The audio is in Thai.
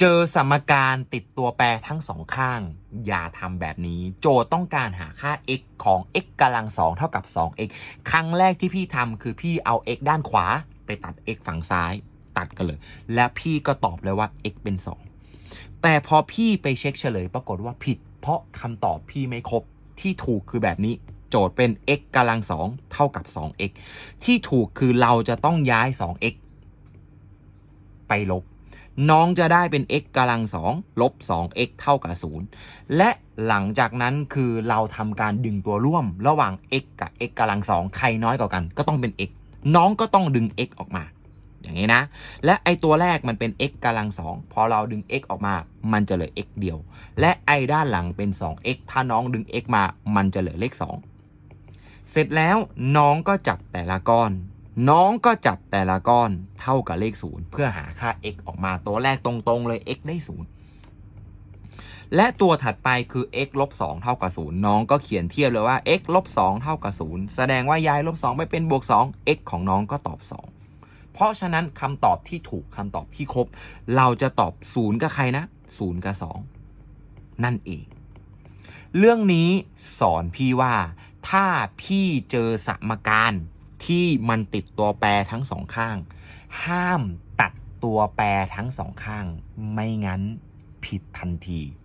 เจอสมการติดตัวแปรทั้งสองข้าง อย่าทำแบบนี้ โจทย์ต้องการหาค่า x ของ x กำลังสองเท่ากับ 2x ครั้งแรกที่พี่ทำคือพี่เอา x ด้านขวา ไปตัด x ฝั่งซ้าย ตัดกันเลย และพี่ก็ตอบเลยว่า x เป็น 2 แต่พอพี่ไปเช็คเฉลย ปรากฏว่าผิด เพราะคำตอบพี่ไม่ครบที่ถูกคือแบบนี้ โจทย์เป็น x กำลังสองเท่ากับ 2x ที่ถูกคือเราจะต้องย้าย 2x ไปลบ น้องจะได้เป็น x กำลังสองลบ 2x เท่ากับ 0 และหลังจากนั้นคือเราทำการดึงตัวร่วมระหว่าง x กับ x กำลังสองใครน้อยกว่ากัน ก็ต้องเป็น x น้องก็ต้องดึง x ออกมา อย่างนี้นะ และไอตัวแรกมันเป็น x กำลังสองพอเราดึง x ออกมา มันจะเหลือ x เดียว และไอด้านหลังเป็น 2x ถ้าน้องดึง x มา มันจะเหลือเลข 2 เสร็จแล้วน้องก็จับแต่ละก้อน น้องก็จับแต่ละก้อนเท่ากับเลข 0 เพื่อหาค่า x ออกมาตัวแรกตรงๆเลย x ได้ 0 และตัวถัดไปคือ x ลบ2เท่ากับ 0 น้องก็เขียนเทียบเลยว่า x ลบ2เท่ากับ 0 แสดงว่าย้ายลบ2ไปเป็นบวก 2 x ของน้องก็ตอบ 2 เพราะฉะนั้นคำตอบที่ถูกคำตอบที่ครบ เราจะตอบ 0 กับใครนะ 0 กับ 2 นั่นเอง เรื่องนี้สอนพี่ว่า ถ้าพี่เจอสมการ ที่มันติดตัวแปรทั้งสองข้าง ห้ามตัดตัวแปรทั้งสองข้าง ไม่งั้นผิดทันที